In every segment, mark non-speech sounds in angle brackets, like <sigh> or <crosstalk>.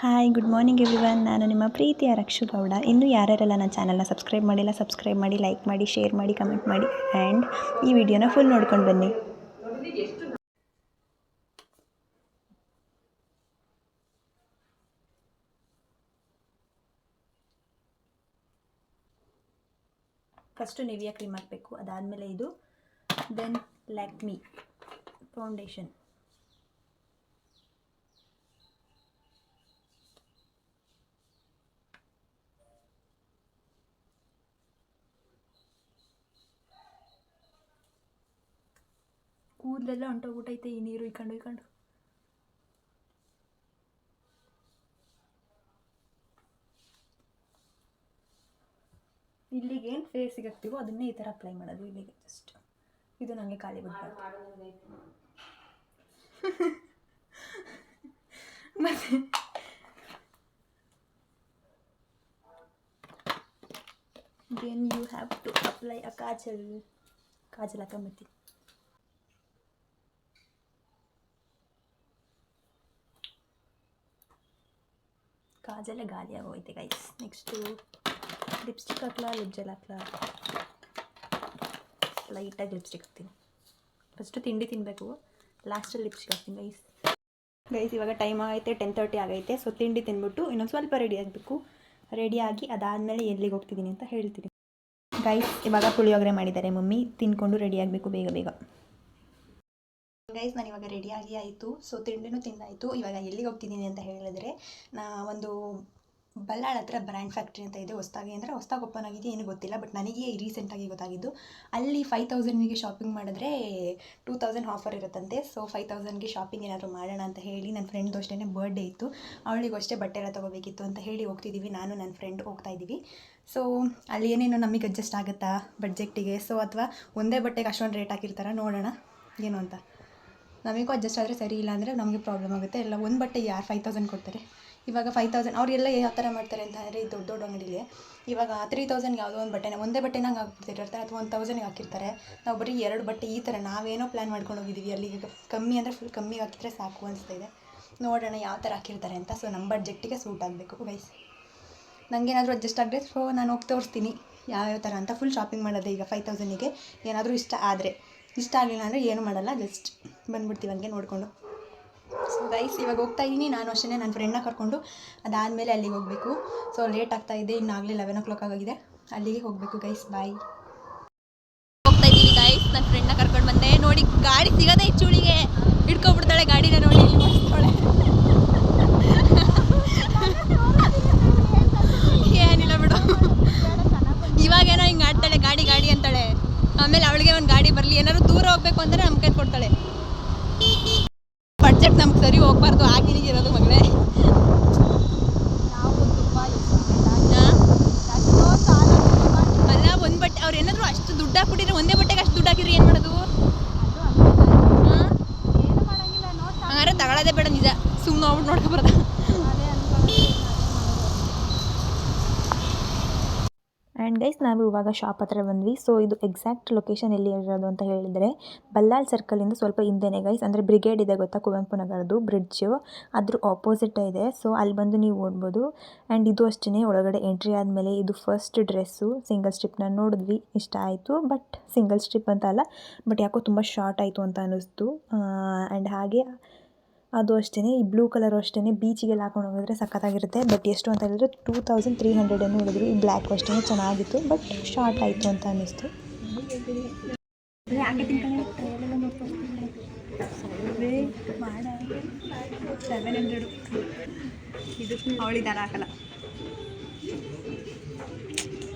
Hi good morning everyone ನಾನು ನಿಮ್ಮ ಪ್ರೀತಿಯ ರಕ್ಷು ಗೌಡ. ಇನ್ನೂ ಯಾರ್ಯಾರೆಲ್ಲ ನನ್ನ ಚಾನಲ್ನ ಸಬ್ಸ್ಕ್ರೈಬ್ ಮಾಡಿಲ್ಲ ಸಬ್ಸ್ಕ್ರೈಬ್ ಮಾಡಿ ಲೈಕ್ ಮಾಡಿ ಶೇರ್ ಮಾಡಿ ಕಮೆಂಟ್ ಮಾಡಿ ಆ್ಯಂಡ್ ಈ ವಿಡಿಯೋನ ಫುಲ್ ನೋಡ್ಕೊಂಡು ಬನ್ನಿ. ಫಸ್ಟು ನಿವಿಯಾ ಕ್ರೀಮ್ ಹಾಕಬೇಕು. ಅದಾದಮೇಲೆ ಇದು ದೆನ್ ಲ್ಯಾಕ್ಮಿ ಫೌಂಡೇಶನ್ ಕೂದಲೆಲ್ಲ ಹೊಂಟೋಗ್ಬಿಟ್ಟೈತೆ ಈ ನೀರು ಇಕೊಂಡು ಇಕೊಂಡು ಇಲ್ಲಿಗೆ ಏನು ಫೇಸಿಗೆ ಹಾಕ್ತೀವೋ ಅದನ್ನೇ ಈ ಥರ ಅಪ್ಲೈ ಮಾಡೋದು ಇಲ್ಲಿಗೆ ಜಸ್ಟ್ ಇದು ನನಗೆ ಖಾಲಿ ಬಿಡಬಾರ್ದು. <laughs> ಮತ್ತೆ? Then you have to apply a kajal kajal ಹಾಕೊಂಬತ್ತಿ ಕಾಜೆಲ್ಲ ಗಾಲಿ ಆಗೋಯ್ತೆ ಗೈಸ್ ನೆಕ್ಸ್ಟು ಲಿಪ್ಸ್ಟಿಕ್ ಹಾಕ್ಲಾ ಲಿಪ್ ಜೆಲ್ ಹಾಕ್ಲಾ? ಲೈಟಾಗಿ ಲಿಪ್ಸ್ಟಿಕ್ ಹಾಕ್ತೀನಿ. ಫಸ್ಟು ತಿಂಡಿ ತಿನ್ನಬೇಕು ಲಾಸ್ಟಲ್ಲಿ ಲಿಪ್ಸ್ಟಿಕ್ ಹಾಕ್ತೀನಿ ಗೈಸ್ ಗೈಸ್ ಇವಾಗ ಟೈಮ್ ಆಗೈತೆ ಟೆನ್ ತರ್ಟಿ ಆಗೈತೆ. ಸೊ ತಿಂಡಿ ತಿನ್ಬಿಟ್ಟು ಇನ್ನೊಂದು ಸ್ವಲ್ಪ ರೆಡಿ ಆಗಬೇಕು. ರೆಡಿಯಾಗಿ ಅದಾದಮೇಲೆ ಎಲ್ಲಿಗೆ ಹೋಗ್ತಿದ್ದೀನಿ ಅಂತ ಹೇಳ್ತೀನಿ. ಗೈಸ್ ಇವಾಗ ಪುಳಿಯೋಗರೆ ಮಾಡಿದ್ದಾರೆ ಮಮ್ಮಿ. ತಿನ್ಕೊಂಡು ರೆಡಿ ಆಗಬೇಕು ಬೇಗ ಬೇಗ. ಗೈಸ್ ನಾನು ಇವಾಗ ರೆಡಿಯಾಗಿ ಆಯಿತು. ಸೊ ತಿಂಡಿನೂ ತಿಂದಾಯಿತು. ಇವಾಗ ಎಲ್ಲಿಗೆ ಹೋಗ್ತಿದ್ದೀನಿ ಅಂತ ಹೇಳಿದ್ರೆ, ನಾ ಒಂದು ಬಲ್ಲಾಳ ಹತ್ರ ಬ್ರ್ಯಾಂಡ್ ಫ್ಯಾಕ್ಟ್ರಿ ಅಂತ ಇದೆ ಹೊಸ್ದಾಗಿ. ಅಂದರೆ ಹೊಸ್ದಾಗಿ ಓಪನ್ ಆಗಿದೆ ಏನು ಗೊತ್ತಿಲ್ಲ ಬಟ್ ನನಗೆ ರೀಸೆಂಟಾಗಿ ಗೊತ್ತಾಗಿದ್ದು. ಅಲ್ಲಿ ಫೈವ್ ತೌಸಂಡ್ಗೆ ಶಾಪಿಂಗ್ ಮಾಡಿದ್ರೆ ಟೂ ತೌಸಂಡ್ ಆಫರ್ ಇರುತ್ತಂತೆ. ಸೊ ಫೈವ್ ತೌಸಂಡ್ಗೆ ಶಾಪಿಂಗ್ ಏನಾದರೂ ಮಾಡೋಣ ಅಂತ ಹೇಳಿ ನನ್ನ ಫ್ರೆಂಡ್ದು ಅಷ್ಟೇ ಬರ್ಡೇ ಇತ್ತು. ಅವಳಿಗೂ ಅಷ್ಟೇ ಬಟ್ಟೆ ಎಲ್ಲ ತೊಗೋಬೇಕಿತ್ತು ಅಂತ ಹೇಳಿ ಹೋಗ್ತಿದ್ದೀವಿ ನಾನು ನನ್ನ ಫ್ರೆಂಡ್ ಹೋಗ್ತಾ ಇದ್ದೀವಿ ಸೊ ಅಲ್ಲಿ ಏನೇನೋ ನಮಗೆ ಅಡ್ಜಸ್ಟ್ ಆಗುತ್ತಾ ಬಡ್ಜೆಟ್ಟಿಗೆ ಸೊ ಅಥವಾ ಒಂದೇ ಬಟ್ಟೆಗೆ ಅಷ್ಟೊಂದು ರೇಟ್ ಹಾಕಿರ್ತಾರ? ನೋಡೋಣ. ಏನು ಅಂತ. ನಮಗೂ ಅಡ್ಜಸ್ಟ್ ಆದರೆ ಸರಿ ಇಲ್ಲ ಅಂದರೆ ನಮಗೆ ಪ್ರಾಬ್ಲಮ್ ಆಗುತ್ತೆ. ಎಲ್ಲ ಒಂದು ಬಟ್ಟೆ ಯಾರು ಫೈವ್ ತೌಸಂಡ್ ಕೊಡ್ತಾರೆ? ಇವಾಗ ಫೈವ್ ತೌಸಂಡ್ ಅವರೆಲ್ಲ ಯಾವ ಥರ ಮಾಡ್ತಾರೆ ಅಂತ ಅಂದರೆ ಈ ದೊಡ್ಡ ದೊಡ್ಡ ಅಂಗಡಿಲಿ ಇವಾಗ ತ್ರೀ ತೌಸಂಡ್ಗೆ ಯಾವುದೋ ಒಂದು ಬಟ್ಟೆನ, ಒಂದೇ ಬಟ್ಟೆನಾಗ ಹಾಕ್ಬಿಡ್ತಿರ್ತಾರೆ ಅಥವಾ ಒಂದು ತೌಸಂಡ್ಗೆ ಹಾಕಿರ್ತಾರೆ? ನಾವು ಬರೀ ಎರಡು ಬಟ್ಟೆ ಈ ಥರ ನಾವೇನೋ ಪ್ಲ್ಯಾನ್ ಮಾಡ್ಕೊಂಡು ಹೋಗಿದ್ದೀವಿ ಅಲ್ಲಿಗೆ ಕಮ್ಮಿ ಅಂದರೆ ಫುಲ್ ಕಮ್ಮಿ ಹಾಕಿದ್ರೆ ಸಾಕು ಅನಿಸ್ತಾ ಇದೆ. ನೋಡೋಣ ಯಾವ ಥರ ಹಾಕಿರ್ತಾರೆ ಅಂತ. ಸೊ ನಮ್ಮ ಬಡ್ಜೆಟ್ಟಿಗೆ ಸೂಟ್ ಆಗಬೇಕು ಗೈಸ್ ನನಗೇನಾದರೂ ಅಡ್ಜಸ್ಟ್ ಆಗಿದೆ ಸೊ ನಾನು ಹೋಗಿ ತೋರಿಸ್ತೀನಿ ಯಾವ್ಯಾವ ಥರ ಅಂತ. ಫುಲ್ ಶಾಪಿಂಗ್ ಮಾಡೋದೇ ಈಗ ಫೈವ್ ತೌಸಂಡಿಗೆ ಏನಾದರೂ ಇಷ್ಟ ಆದರೆ. ಇಷ್ಟ ಆಗಲಿಲ್ಲ ಅಂದರೆ ಏನು ಮಾಡಲ್ಲ ಜಸ್ಟ್ ಬಂದ್ಬಿಡ್ತೀವಿ ಹಂಗೆ ನೋಡಿಕೊಂಡು. ಸೊ ಗೈಸ್ ಇವಾಗ ಹೋಗ್ತಾ ಇದ್ದೀನಿ ನಾನು ಅಷ್ಟೇ ನನ್ನ ಫ್ರೆಂಡ್ನ ಕರ್ಕೊಂಡು. ಅದಾದಮೇಲೆ ಅಲ್ಲಿಗೆ ಹೋಗಬೇಕು. ಸೊ ಲೇಟ್ ಆಗ್ತಾ ಇದೆ ಇನ್ನಾಗಲೇ ಲೆವೆನ್ ಓ ಕ್ಲಾಕ್ ಆಗಿದೆ ಅಲ್ಲಿಗೆ ಹೋಗಬೇಕು ಗೈಸ್ ಬಾಯ್ ಹೋಗ್ತಾ ಇದ್ದೀನಿ ಗೈಸ್ ನನ್ನ ಫ್ರೆಂಡ್ನ ಕರ್ಕೊಂಡು ಬಂದೆ. ನೋಡಿ, ಗಾಡಿ ಸಿಗೋದೇ ಚೂಳಿಗೆ ಹಿಡ್ಕೊಬಿಡ್ತಾಳೆ, ಗಾಡಿನ ನೋಡಿ ಓಡಿಸ್ತಾಳೆ. ಏನಿಲ್ಲ ಬಿಡು. ಇವಾಗೇನೋ ಹಿಂಗೆ ಆಡ್ತಾಳೆ, ಗಾಡಿ ಗಾಡಿ ಅಂತಾಳೆ. ಆಮೇಲೆ ಅವಳಿಗೆ ಒಂದು ಗಾಡಿ ಬರಲಿ ಏನಾದ್ರು ದೂರ ಹೋಗ್ಬೇಕು ಅಂದ್ರೆ ನಮ್ಮ ಕೈ ಕೊಡ್ತಾಳೆ. ಬಡ್ಜೆಟ್ ನಮ್ಗೆ ಸರಿ ಹೋಗ್ಬಾರ್ದು ಆಗಿನಿಗೆ ಇರೋದು ಮಗಳೇ. ಅಲ್ಲ ಒಂದು ಬಟ್ಟೆ ಅವ್ರು ಏನಾದ್ರು ಅಷ್ಟು ದುಡ್ಡು ಹಾಕ್ಬಿಟ್ಟಿದ್ರೆ ಒಂದೇ ಬಟ್ಟೆಗೆ ಅಷ್ಟು ದುಡ್ಡು ಹಾಕಿದ್ರೆ ಏನು ಮಾಡೋದು? ಹಾಂ? ಹಂಗಾರೆ ತಗೊಳ್ಳೋದೇ ಬೇಡ ನಿಜ. ಸುಮ್ಮನೆ ಹೋಗ್ಬಿಟ್ಟು ನೋಡ್ಕೊ ಆ್ಯಂಡ್ ಗೈಸ್ ನಾವು ಇವಾಗ ಶಾಪ್ ಹತ್ರ ಬಂದ್ವಿ. ಸೊ ಇದು ಎಕ್ಸಾಕ್ಟ್ ಲೊಕೇಶನ್ ಎಲ್ಲಿ ಇರೋದು ಅಂತ ಹೇಳಿದರೆ, ಬಲ್ಲಾಳ್ ಸರ್ಕಲಿಂದ ಸ್ವಲ್ಪ ಹಿಂದೆನೇ ಗೈಸ್ ಅಂದರೆ ಬ್ರಿಗೇಡ್ ಇದೆ ಗೊತ್ತಾ? ಕುವೆಂಪು ನಗರದ್ದು ಬ್ರಿಡ್ಜು ಅದ್ರ ಆಪೋಸಿಟ್ ಇದೆ. ಸೊ ಅಲ್ಲಿ ಬಂದು ನೀವು ಓಡ್ಬೋದು. ಆ್ಯಂಡ್ ಇದು ಅಷ್ಟೇ ಒಳಗಡೆ ಎಂಟ್ರಿ ಆದಮೇಲೆ ಇದು ಫಸ್ಟ್ ಡ್ರೆಸ್ಸು ಸಿಂಗಲ್ ಸ್ಟ್ರಿಪ್ನ ನೋಡಿದ್ವಿ. ಇಷ್ಟ ಆಯಿತು. ಬಟ್ ಸಿಂಗಲ್ ಸ್ಟ್ರಿಪ್ ಅಂತ ಅಲ್ಲ ಬಟ್ ಯಾಕೋ ತುಂಬ ಶಾರ್ಟ್ ಆಯಿತು ಅಂತ ಅನ್ನಿಸ್ತು ಆ್ಯಂಡ್ ಹಾಗೆ ಅದು ಅಷ್ಟೇ ಈ ಬ್ಲೂ ಕಲರು ಅಷ್ಟೇ ಬೀಚಿಗೆಲ್ಲ ಹಾಕೊಂಡು ಹೋಗಿದ್ರೆ ಸಖತ್ತಾಗಿರುತ್ತೆ. ಬಟ್ ಎಷ್ಟು ಅಂತ ಹೇಳಿದ್ರೆ ಟೂ ತೌಸಂಡ್ ತ್ರೀ ಹಂಡ್ರೆಡ್ ಏನು ಹೇಳಿದ್ರು. ಈ ಬ್ಲ್ಯಾಕ್ ಅಷ್ಟೇ ಚೆನ್ನಾಗಿತ್ತು. ಬಟ್ ಶಾರ್ಟ್ ಆಯಿತು ಅಂತ ಅನ್ನಿಸ್ತು. ಸೆವೆನ್ ಹಂಡ್ರೆಡು ಇದು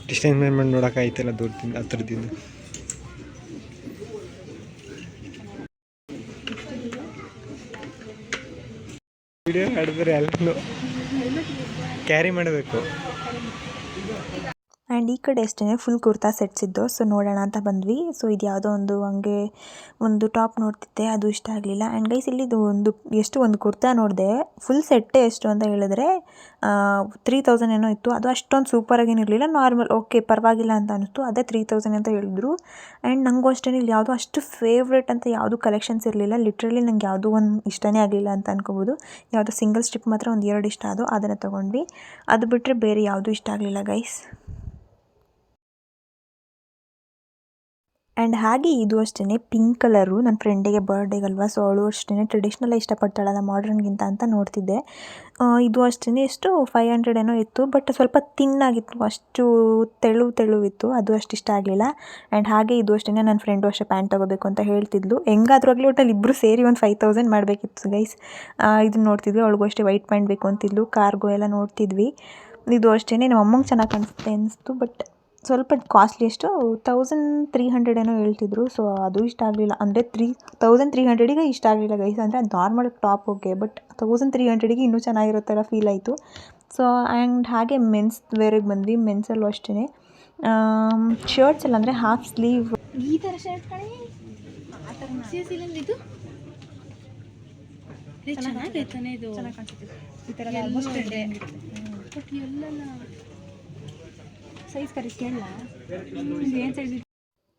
ಡಿಸ್ಟೆನ್ಸ್ ನೋಡೋಕ್ಕಾಯ್ತಲ್ಲ ದೂರದಿಂದ, ಹತ್ರದಿಂದ? ವಿಡಿಯೋ ಮಾಡಿದ್ರೆ ಎಲ್ಲನೂ ಕ್ಯಾರಿ ಮಾಡಬೇಕು. ಆ್ಯಂಡ್ ಈ ಕಡೆ ಅಷ್ಟೇ ಫುಲ್ ಕುರ್ತಾ ಸೆಟ್ಸ್ ಇದ್ದು ಸೊ ನೋಡೋಣ ಅಂತ ಬಂದ್ವಿ. ಸೊ ಇದು ಯಾವುದೋ ಒಂದು ಹಂಗೆ ಒಂದು ಟಾಪ್ ನೋಡ್ತಿದ್ದೆ. ಅದು ಇಷ್ಟ ಆಗಲಿಲ್ಲ. ಆ್ಯಂಡ್ ಗೈಸ್ ಇಲ್ಲಿದು ಒಂದು, ಎಷ್ಟು ಒಂದು ಕುರ್ತಾ ನೋಡಿದೆ. ಫುಲ್ ಸೆಟ್ಟೇ ಎಷ್ಟು ಅಂತ ಹೇಳಿದ್ರೆ ತ್ರೀ ತೌಸಂಡ್ ಏನೋ ಇತ್ತು. ಅದು ಅಷ್ಟೊಂದು ಸೂಪರಾಗೇನು ಇರಲಿಲ್ಲ. ನಾರ್ಮಲ್ ಓಕೆ ಪರವಾಗಿಲ್ಲ ಅಂತ ಅನಿಸ್ತು. ಅದೇ ತ್ರೀ ತೌಸಂಡ್ ಅಂತ ಹೇಳಿದ್ರು. ಆ್ಯಂಡ್ ನನಗೂ ಅಷ್ಟೇ ಇಲ್ಲಿ. ಯಾವುದೋ ಅಷ್ಟು ಫೇವ್ರೇಟ್ ಅಂತ ಯಾವುದು ಕಲೆಕ್ಷನ್ಸ್ ಇರಲಿಲ್ಲ. ಲಿಟ್ರಲಿ ನಂಗೆ ಯಾವುದೂ ಒಂದು ಇಷ್ಟನೇ ಆಗಲಿಲ್ಲ ಅಂತ ಅನ್ಕೋಬೋದು. ಯಾವುದೋ ಸಿಂಗಲ್ ಸ್ಟಿಪ್ ಮಾತ್ರ ಒಂದು ಎರಡು ಇಷ್ಟ ಅದು ಅದನ್ನು ತೊಗೊಂಡ್ವಿ. ಅದು ಬಿಟ್ಟರೆ ಬೇರೆ ಯಾವುದೂ ಇಷ್ಟ ಆಗಲಿಲ್ಲ ಗೈಸ್ ಆ್ಯಂಡ್ ಹಾಗೆ ಇದು ಅಷ್ಟೇ ಪಿಂಕ್ ಕಲರು ನನ್ನ ಫ್ರೆಂಡಿಗೆ ಬರ್ಡೇಗಲ್ವಾ ಸೊ ಅವಳು ಅಷ್ಟೇ ಟ್ರೆಡಿಷ್ನಲ್ ಇಷ್ಟಪಡ್ತಾಳಲ್ಲ ಮಾಡ್ರನ್ಗಿಂತ ಅಂತ ನೋಡ್ತಿದ್ದೆ. ಇದು ಅಷ್ಟೇ ಎಷ್ಟು ಫೈವ್ ಹಂಡ್ರೆಡ್ ಏನೋ ಇತ್ತು ಬಟ್ ಸ್ವಲ್ಪ ತಿನ್ನಾಗಿತ್ತು ಅಷ್ಟು ತೆಳು ತೆಳುವಿತ್ತು, ಅದು ಅಷ್ಟು ಇಷ್ಟ ಆಗಲಿಲ್ಲ. ಆ್ಯಂಡ್ ಹಾಗೆ ಇದು ಅಷ್ಟೇ ನನ್ನ ಫ್ರೆಂಡು ಅಷ್ಟೇ ಪ್ಯಾಂಟ್ ತೊಗೋಬೇಕು ಅಂತ ಹೇಳ್ತಿದ್ಲು. ಹೆಂಗಾದ್ರೂ ಆಗಲಿ ಒಟ್ಟಲ್ಲಿ ಇಬ್ಬರು ಸೇರಿ ಒಂದು ಫೈವ್ ತೌಸಂಡ್ ಮಾಡಬೇಕಿತ್ತು ಗೈಸ್ ಇದನ್ನ ನೋಡ್ತಿದ್ವಿ, ಅವಳಿಗೂ ಅಷ್ಟೇ ವೈಟ್ ಪ್ಯಾಂಟ್ ಬೇಕು ಅಂತಿದ್ಲು ಕಾರ್ಗೋ ಎಲ್ಲ ನೋಡ್ತಿದ್ವಿ. ಇದು ಅಷ್ಟೇ ನಮ್ಮ ಅಮ್ಮಂಗೆ ಚೆನ್ನಾಗಿ ಕಾಣಿಸುತ್ತೆ ಅನಿಸ್ತು ಬಟ್ ಸ್ವಲ್ಪ ಕಾಸ್ಟ್ಲಿ ಎಷ್ಟು ತೌಸಂಡ್ ತ್ರೀ ಹಂಡ್ರೆಡ್ ಏನೋ ಹೇಳ್ತಿದ್ರು. ಸೊ ಅದು ಇಷ್ಟ ಆಗಲಿಲ್ಲ. ಅಂದರೆ ತ್ರೀ ತೌಸಂಡ್ ತ್ರೀ ಹಂಡ್ರೆಡಿಗೆ ಇಷ್ಟ ಆಗಲಿಲ್ಲ ಗೈಸ್ ಅಂದರೆ ಅದು normal top okay but thousand three ಹಂಡ್ರೆಡಿಗೆ ಇನ್ನೂ ಚೆನ್ನಾಗಿರೋ ಥರ ಫೀಲ್ ಆಯಿತು. ಸೊ ಆ್ಯಂಡ್ ಹಾಗೆ ಮೆನ್ಸ್ ವೇರಿಗೆ ಬಂದ್ವಿ. ಮೆನ್ಸಲ್ಲೂ ಅಷ್ಟೇ ಶರ್ಟ್ಸ್ ಎಲ್ಲ ಅಂದರೆ ಹಾಫ್ ಸ್ಲೀವ್ ಈ ಥರ ಶರ್ಟ್ ಇದು? ಇದು ಚೆನ್ನಾಗಿ ಕಾಣಿಸುತ್ತೆ ಇದು ಈ ಥರ ಬಟ್ ಎಲ್ಲಲ್ಲ ಸೈಜ್ ಕರೆಕ್ಟ್ ಕೇಳಲ್ಲ ಏನು ಸೈಜ್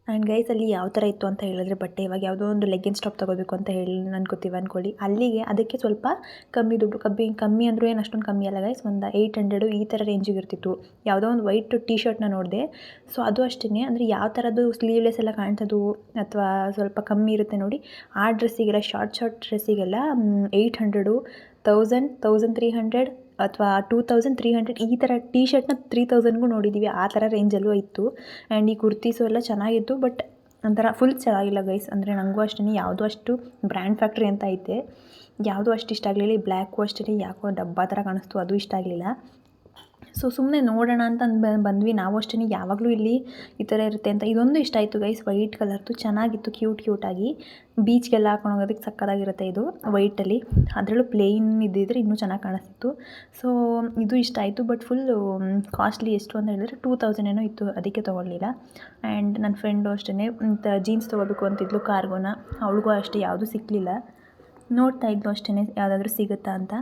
ಆ್ಯಂಡ್ ಗೈಸ್ ಅಲ್ಲಿ ಯಾವ ಥರ ಇತ್ತು ಅಂತ ಹೇಳಿದ್ರೆ ಬಟ್ಟೆ ಇವಾಗ ಯಾವುದೋ ಒಂದು ಲೆಗ್ಗಿನ್ಸ್ ಟಾಪ್ ತೊಗೋಬೇಕು ಅಂತ ಹೇಳಿ ಅನ್ಕೋತೀವಿ ಅಂದ್ಕೊಳ್ಳಿ ಅಲ್ಲಿಗೆ ಅದಕ್ಕೆ ಸ್ವಲ್ಪ ಕಮ್ಮಿ ದುಡ್ಡು ಕಮ್ಮಿ ಕಮ್ಮಿ ಅಂದರೂ ಏನು ಅಷ್ಟೊಂದು ಕಮ್ಮಿ ಅಲ್ಲ ಗೈಸ್ ಒಂದು ಏಯ್ಟ್ ಹಂಡ್ರೆಡು ಈ ಥರ ರೇಂಜಿಗೆ ಇರ್ತಿತ್ತು. ಯಾವುದೋ ಒಂದು ವೈಟ್ ಟಿ ಶರ್ಟ್ನ ನೋಡಿದೆ. ಸೊ ಅದು ಅಷ್ಟೇ ಅಂದರೆ ಯಾವ ಥರದ್ದು ಸ್ಲೀವ್ಲೆಸ್ ಎಲ್ಲ ಕಾಣ್ತದ್ದು ಅಥವಾ ಸ್ವಲ್ಪ ಕಮ್ಮಿ ಇರುತ್ತೆ ನೋಡಿ, ಆ ಡ್ರೆಸ್ಸಿಗೆಲ್ಲ short short ಡ್ರೆಸ್ಸಿಗೆಲ್ಲ eight hundred thousand thousand three hundred ಅಥವಾ ಟೂ ತೌಸಂಡ್ ತ್ರೀ ಹಂಡ್ರೆಡ್ ಈ ಥರ ಟೀ ಶರ್ಟ್ನ ತ್ರೀ ತೌಸಂಡ್ಗೂ ನೋಡಿದ್ದೀವಿ ಆ ಥರ ರೇಂಜಲ್ಲೂ ಇತ್ತು. ಆ್ಯಂಡ್ ಈ ಕುರ್ತೀಸು ಎಲ್ಲ ಚೆನ್ನಾಗಿತ್ತು ಬಟ್ ಒಂಥರ ಫುಲ್ ಚೆನ್ನಾಗಿಲ್ಲ ಗೈಸ್ ಅಂದರೆ ನನಗೂ ಅಷ್ಟೇ ಯಾವುದೂ ಅಷ್ಟು ಬ್ರ್ಯಾಂಡ್ ಫ್ಯಾಕ್ಟ್ರಿ ಅಂತ ಐತೆ. ಯಾವುದೂ ಅಷ್ಟು ಇಷ್ಟ ಆಗಲಿಲ್ಲ. ಈ ಬ್ಲ್ಯಾಕು ಅಷ್ಟೇ ಯಾಕೋ ಡಬ್ಬ ಥರ ಕಾಣಿಸ್ತು, ಅದು ಇಷ್ಟ ಆಗಲಿಲ್ಲ. ಸೊ ಸುಮ್ಮನೆ ನೋಡೋಣ ಅಂತ ಬಂದ್ವಿ. ನಾವು ಅಷ್ಟೇ ಯಾವಾಗಲೂ ಇಲ್ಲಿ ಈ ಥರ ಇರುತ್ತೆ ಅಂತ. ಇದೊಂದು ಇಷ್ಟ ಆಯಿತು ಗೈಸ್ ವೈಟ್ ಕಲರ್ದು ಚೆನ್ನಾಗಿತ್ತು ಕ್ಯೂಟ್ ಕ್ಯೂಟಾಗಿ ಬೀಚ್ಗೆಲ್ಲ ಹಾಕೊಂಡು ಹೋಗೋದಕ್ಕೆ ಸಕ್ಕತ್ತಾಗಿರುತ್ತೆ ಇದು ವೈಟಲ್ಲಿ ಅದರಲ್ಲೂ ಪ್ಲೇನ್ ಇದ್ದಿದ್ರೆ ಇನ್ನೂ ಚೆನ್ನಾಗಿ ಕಾಣಿಸ್ತಿತ್ತು. ಸೊ ಇದು ಇಷ್ಟ ಆಯಿತು ಬಟ್ ಫುಲ್ ಕಾಸ್ಟ್ಲಿ ಎಷ್ಟು ಅಂತ ಹೇಳಿದ್ರೆ ಟೂ ತೌಸಂಡ್ ಏನೋ ಇತ್ತು, ಅದಕ್ಕೆ ತೊಗೊಳ್ಳಿಲ್ಲ ಆ್ಯಂಡ್ ನನ್ನ ಫ್ರೆಂಡು ಅಷ್ಟೇ ಜೀನ್ಸ್ ತೊಗೋಬೇಕು ಅಂತಿದ್ಲು ಕಾರ್ಗೋನ ಅವಳಿಗೂ ಅಷ್ಟೇ, ಯಾವುದೂ ಸಿಕ್ಕಲಿಲ್ಲ ನೋಡ್ತಾ ಇದ್ಲು ಅಷ್ಟೇ ಯಾವುದಾದ್ರೂ ಸಿಗುತ್ತಾ ಅಂತ.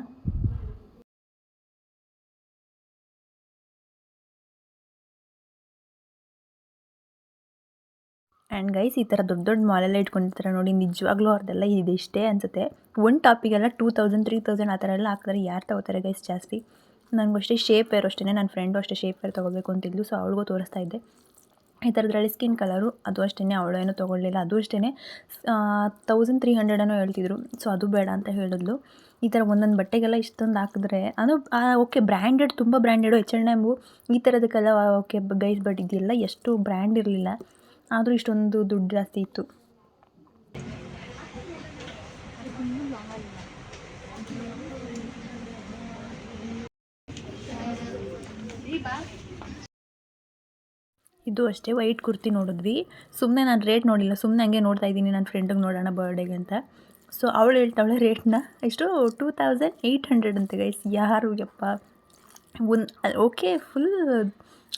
ಆ್ಯಂಡ್ ಗೈಸ್ ಈ ಥರ ದೊಡ್ಡ ದೊಡ್ಡ ಮಾಲೆಲ್ಲ ಇಟ್ಕೊಂಡಿರ್ತಾರೆ ನೋಡಿ, ನಿಜವಾಗ್ಲೂ ಅವ್ರದ್ದೆಲ್ಲ ಇದಿಷ್ಟೇ ಅನಿಸುತ್ತೆ. ಒಂದು ಟಾಪಿಗೆಲ್ಲ ಟೂ ತೌಸಂಡ್ ತ್ರೀ ತೌಸಂಡ್ ಆ ಥರ ಎಲ್ಲ ಹಾಕಿದ್ರೆ ಯಾರು ತಗೋತಾರೆ ಗೈಸ್ ಜಾಸ್ತಿ? ನನಗಷ್ಟೇ ಶೇಪ್ ವೇರ್ ಅಷ್ಟೇ ನನ್ನ ಫ್ರೆಂಡು ಅಷ್ಟೇ ಶೇಪ್ ವೇರ್ ತೊಗೋಬೇಕು ಅಂತಿದ್ಲು ಸೊ ಅವಳಿಗೂ ತೋರಿಸ್ತಾ ಇದ್ದೆ. ಈ ಥರದ್ರಲ್ಲಿ ಸ್ಕಿನ್ ಕಲರು ಅದು ಅಷ್ಟೇ ಏನೂ ತೊಗೊಳ್ಳಿಲ್ಲ, ಅದು ಅಷ್ಟೇ ತೌಸಂಡ್ ತ್ರೀ ಹಂಡ್ರೆಡ್ ಏನೋ ಹೇಳ್ತಿದ್ರು ಸೊ ಅದು ಬೇಡ ಅಂತ ಹೇಳಿದ್ಲು. ಈ ಥರ ಒಂದೊಂದು ಬಟ್ಟೆಗೆಲ್ಲ ಇಷ್ಟೊಂದು ಹಾಕಿದ್ರೆ ಅದು ಓಕೆ ಬ್ರ್ಯಾಂಡೆಡ್ ತುಂಬ ಬ್ರ್ಯಾಂಡೆಡು ಎಚ್ ಎನ್ ಎಮ್ಮು ಈ ಥರದಕ್ಕೆಲ್ಲ ಓಕೆ ಗೈಸ್ ಬಟ್ ಇದೆಲ್ಲ ಎಷ್ಟು ಬ್ರ್ಯಾಂಡ್ ಇರಲಿಲ್ಲ. ಆದರೂ ಇಷ್ಟೊಂದು ದುಡ್ಡು ಜಾಸ್ತಿ ಇತ್ತು. ಇದು ಅಷ್ಟೇ ವೈಟ್ ಕುರ್ತಿ ನೋಡಿದ್ವಿ. ಸುಮ್ಮನೆ ನಾನು ರೇಟ್ ನೋಡಿಲ್ಲ. ಸುಮ್ಮನೆ ಹಂಗೆ ನೋಡ್ತಾ ಇದ್ದೀನಿ ನನ್ನ ಫ್ರೆಂಡಿಗೆ ನೋಡೋಣ ಬರ್ಡೇಗೆ ಅಂತ. ಸೊ ಅವಳು ಹೇಳ್ತಾವಳೆ ರೇಟ್ನ ಎಷ್ಟು? ಟೂ ತೌಸಂಡ್ ಏಯ್ಟ್ ಹಂಡ್ರೆಡ್ ಅಂತ ಗೈಸ್ ಯಾರು ಯಪ್ಪ? ಒಂದು ಓಕೆ ಫುಲ್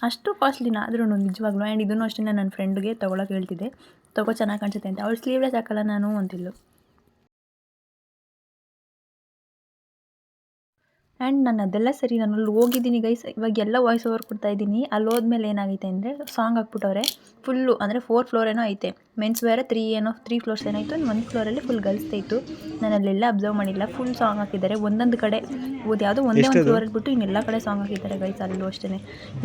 ಅಷ್ಟು ಕಾಸ್ಟ್ಲಿನ ಆದ್ರೂ ನಿಜವಾಗ್ಲೂ. ಆ್ಯಂಡ್ ಇದನ್ನು ಅಷ್ಟೇ ನನ್ನ ಫ್ರೆಂಡ್ಗೆ ತೊಗೊಳಕ್ಕೆ ಹೇಳ್ತಿದ್ದೆ. ತಗೋ, ಚೆನ್ನಾಗಿ ಕಾಣಿಸುತ್ತೆ ಅಂತ. ಅವಳು ಸ್ಲೀವ್ಲೆಸ್ ಹಾಕಲ್ಲ ನಾನು ಅಂತಿದ್ಲು. ಆ್ಯಂಡ್ ನಾನು ಅದೆಲ್ಲ ಸರಿ ನಾನು ಅಲ್ಲಿ ಹೋಗಿದ್ದೀನಿ ಗೈಸ್ ಇವಾಗ ಎಲ್ಲ ವಾಯ್ಸ್ ಓವರ್ ಕೊಡ್ತಾ ಇದ್ದೀನಿ. ಅಲ್ಲಿ ಹೋದ್ಮೇಲೆ ಏನಾಗೈತೆ ಅಂದರೆ ಸಾಂಗ್ ಹಾಕ್ಬಿಟ್ಟವ್ರೆ. ಫುಲ್ಲು ಅಂದರೆ ಫೋರ್ ಫ್ಲೋರ್ ಏನೋ ಐತೆ. ಮೆನ್ಸ್ ವೇರ ತ್ರೀ ಏನೋ ತ್ರೀ ಫ್ಲೋರ್ಸ್ ಏನಾಯಿತು ಒಂದು ಒಂದು ಫ್ಲೋರಲ್ಲಿ ಫುಲ್ ಗಲ್ಸ್ತಾಯಿತ್ತು ಇತ್ತು. ನಾನು ಅಲ್ಲೆಲ್ಲ ಅಬ್ಸರ್ವ್ ಮಾಡಿಲ್ಲ. ಫುಲ್ ಸಾಂಗ್ ಹಾಕಿದ್ದಾರೆ. ಒಂದೊಂದು ಕಡೆ ಓದ್ ಯಾವುದೋ ಒಂದೇ ಒಂದು ಫ್ಲೋರ್ ಬಿಟ್ಟು ಇನ್ನೆಲ್ಲ ಕಡೆ ಸಾಂಗ್ ಹಾಕಿದ್ದಾರೆ ಗೈಸ್ ಅಲ್ಲೂ ಅಷ್ಟೇ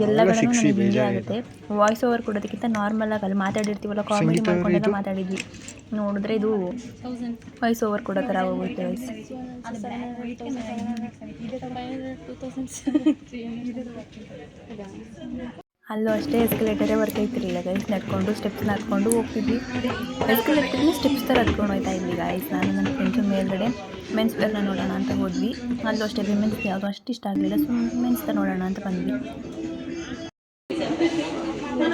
ಎಲ್ಲ ಕಡೆನೂ ನನಗೆ ಹಿಂಗೆ ಆಗುತ್ತೆ. ವಾಯ್ಸ್ ಓವರ್ ಕೊಡೋದಕ್ಕಿಂತ ನಾರ್ಮಲಾಗಿ ಅಲ್ಲಿ ಮಾತಾಡಿರ್ತೀವಲ್ಲ ಕಾಮಿಡಿ ಮಾಡ್ಕೊಂಡೆಲ್ಲ ಮಾತಾಡಿದ್ವಿ. ನೋಡಿದ್ರೆ ಇದು ವಾಯ್ಸ್ ಓವರ್ ಕೂಡ ಥರ ಹೋಗುತ್ತೆ. ವಾಯ್ಸ್ ಅಲ್ಲೂ ಅಷ್ಟೇ ಎಸ್ಕಲೇಟರೇ ವರ್ಕ್ ಐತಿರಲಿಲ್ಲ ಗೈಸ್ ನಡ್ಕೊಂಡು ಸ್ಟೆಪ್ಸ್ ಹತ್ಕೊಂಡು ಹೋಗ್ತಿದ್ವಿ. ಎಸ್ಕಲೇಟರ್ನ ಸ್ಟೆಪ್ಸ್ ಥರ ಹತ್ಕೊಂಡು ಹೋಯ್ತಾ ಇದ್ವಿ ಗೈಸ್ ನಾನು ನನ್ನ ಫ್ರೆಂಡ್ಸ್ ಮೇಲ್ಗಡೆ ಮೆನ್ಸ್ ವೇರ್ನ ನೋಡೋಣ ಅಂತ ಹೋದ್ವಿ. ಅಲ್ಲೂ ಅಷ್ಟೇ ವಿಮೆನ್ಸ್ ಯಾವುದೂ ಅಷ್ಟು ಇಷ್ಟ ಆಗಲಿಲ್ಲ. ಸೊ ಮೆನ್ಸ್ನ ನೋಡೋಣ ಅಂತ ಬಂದ್ವಿ ಹ್ಞೂ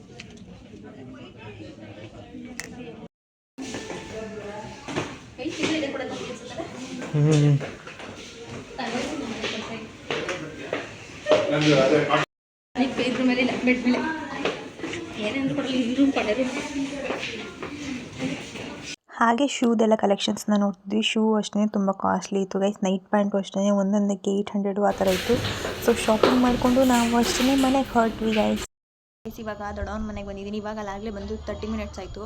ಇದ್ರ ಮೇಲೆ ಇಲ್ಲ ಬೆಡ್ ಮೇಲೆ ಏನೇನು ಕೊಡಲಿ ಇದ್ರು ಪಡೆರು ಹಾಗೆ ಶೂದೆಲ್ಲ ಕಲೆಕ್ಷನ್ಸ್ನ ನೋಡ್ತಿದ್ವಿ. ಶೂ ಅಷ್ಟೇ ತುಂಬ ಕಾಸ್ಟ್ಲಿ ಇತ್ತು ಗೈಸ್ ನೈಟ್ ಪ್ಯಾಂಟು ಅಷ್ಟೇ ಒಂದೊಂದಕ್ಕೆ ಏಯ್ಟ್ ಹಂಡ್ರೆಡು ಆ ಥರ ಇತ್ತು. ಸೊ ಶಾಪಿಂಗ್ ಮಾಡಿಕೊಂಡು ನಾವು ಅಷ್ಟೇ ಮನೆಗೆ ಹೊರಟ್ವಿ ಗೈಸ್ ಇವಾಗ ದೊಡ್ಡವನ ಮನೆಗೆ ಬಂದಿದ್ದೀನಿ. ಇವಾಗ ಅಲ್ಲಾಗಲೇ ಬಂದು ತರ್ಟಿ ಮಿನಿಟ್ಸ್ ಆಯಿತು.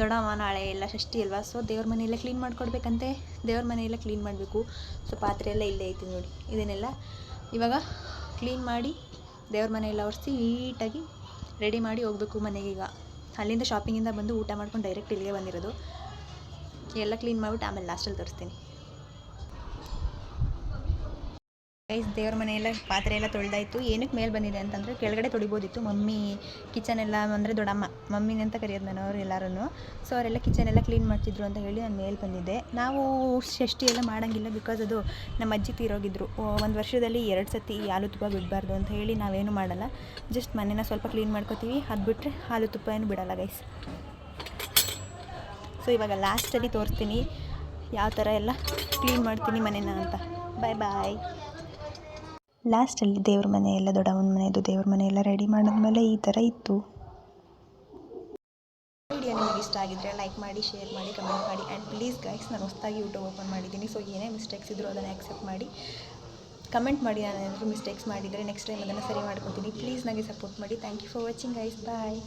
ದೊಡ್ಡವ ನಾಳೆ ಎಲ್ಲ ಷಷ್ಟಿ ಅಲ್ವಾ? ಸೊ ದೇವ್ರ ಮನೆಯೆಲ್ಲ ಕ್ಲೀನ್ ಮಾಡ್ಕೊಡ್ಬೇಕಂತೆ? ದೇವ್ರ ಮನೆಯೆಲ್ಲ ಕ್ಲೀನ್ ಮಾಡಬೇಕು. ಸೊ ಪಾತ್ರೆ ಎಲ್ಲ ಇಲ್ಲೇ ಐತಿ ನೋಡಿ. ಇದನ್ನೆಲ್ಲ ಇವಾಗ ಕ್ಲೀನ್ ಮಾಡಿ ದೇವ್ರ ಮನೆಯೆಲ್ಲ ಒರೆಸಿ ನೀಟಾಗಿ ರೆಡಿ ಮಾಡಿ ಹೋಗಬೇಕು ಮನೆಗೆ ಈಗ. ಅಲ್ಲಿಂದ ಶಾಪಿಂಗಿಂದ ಬಂದು ಊಟ ಮಾಡ್ಕೊಂಡು ಡೈರೆಕ್ಟ್ ಇಲ್ಲಿಗೆ ಬಂದಿರೋದು. ಎಲ್ಲ ಕ್ಲೀನ್ ಮಾಡಿಬಿಟ್ಟು ಆಮೇಲೆ ಲಾಸ್ಟಲ್ಲಿ ತೋರಿಸ್ತೀನಿ. ಗೈಸ್ ದೇವ್ರ ಮನೆಯೆಲ್ಲ, ಪಾತ್ರೆ ಎಲ್ಲ ತೊಳೆದಾಯಿತು. ಏನಕ್ಕೆ ಮೇಲೆ ಬಂದಿದೆ ಅಂತಂದರೆ, ಕೆಳಗಡೆ ತೊಳಿಬೋದಿತ್ತು. ಮಮ್ಮಿ ಕಿಚನ್ ಎಲ್ಲ ಅಂದರೆ ದೊಡ್ಡಮ್ಮ. ಮಮ್ಮಿನ ಅಂತ ಕರೆಯೋದು ನಾನು ಅವ್ರು ಎಲ್ಲರೂ ಸೊ ಅವರೆಲ್ಲ ಕಿಚನ್ ಎಲ್ಲ ಕ್ಲೀನ್ ಮಾಡ್ತಿದ್ರು ಅಂತ ಹೇಳಿ ನಾನು ಮೇಲೆ ಬಂದಿದ್ದೆ. ನಾವು ಷಷ್ಠಿ ಎಲ್ಲ ಮಾಡೋಂಗಿಲ್ಲ ಬಿಕಾಸ್ ಅದು ನಮ್ಮ ಅಜ್ಜಿ ತೀರೋಗಿದ್ರು. ಒಂದು ವರ್ಷದಲ್ಲಿ ಎರಡು ಸತಿ ಹಾಲು ತುಪ್ಪ ಬಿಡಬಾರ್ದು ಅಂತ ಹೇಳಿ ನಾವೇನು ಮಾಡಲ್ಲ. ಜಸ್ಟ್ ಮನೇನ ಸ್ವಲ್ಪ ಕ್ಲೀನ್ ಮಾಡ್ಕೋತೀವಿ. ಅದು ಬಿಟ್ಟರೆ ಹಾಲು ತುಪ್ಪ ಏನು ಬಿಡಲ್ಲ ಗೈಸ್ ಸೊ ಇವಾಗ ಲಾಸ್ಟಲ್ಲಿ ತೋರಿಸ್ತೀನಿ. ಯಾವ ಥರ ಎಲ್ಲ ಕ್ಲೀನ್ ಮಾಡ್ತೀನಿ ಮನೇನ ಅಂತ. ಬಾಯ್ ಬಾಯ್ ಲಾಸ್ಟಲ್ಲಿ ದೇವ್ರ ಮನೆ ಎಲ್ಲ ದೊಡ್ಡವನ ಮನೆಯದು ದೇವ್ರ ಮನೆ ಎಲ್ಲ ರೆಡಿ ಮಾಡಿದ್ಮೇಲೆ ಈ ಥರ ಇತ್ತು. ವಿಡಿಯೋ ನಿಮಗೆ ಇಷ್ಟ ಆಗಿದ್ರೆ ಲೈಕ್ ಮಾಡಿ ಶೇರ್ ಮಾಡಿ ಕಮೆಂಟ್ ಮಾಡಿ. ಆ್ಯಂಡ್ ಪ್ಲೀಸ್ ಗೈಸ್ ನಾನು ಹೊಸದಾಗಿ ಯೂಟ್ಯೂಬ್ ಓಪನ್ ಮಾಡಿದ್ದೀನಿ ಸೊ ಏನೇ ಮಿಸ್ಟೇಕ್ಸ್ ಇದ್ದರೂ ಅದನ್ನು ಆಕ್ಸೆಪ್ಟ್ ಮಾಡಿ. ಕಮೆಂಟ್ ಮಾಡಿ ನಾನು ಏನಾದರೂ ಮಿಸ್ಟೇಕ್ಸ್ ಮಾಡಿದರೆ ನೆಕ್ಸ್ಟ್ ಟೈಮ್ ಅದನ್ನು ಸರಿ ಮಾಡ್ಕೊತೀನಿ. ಪ್ಲೀಸ್ ನನಗೆ ಸಪೋರ್ಟ್ ಮಾಡಿ. Thank you for watching guys bye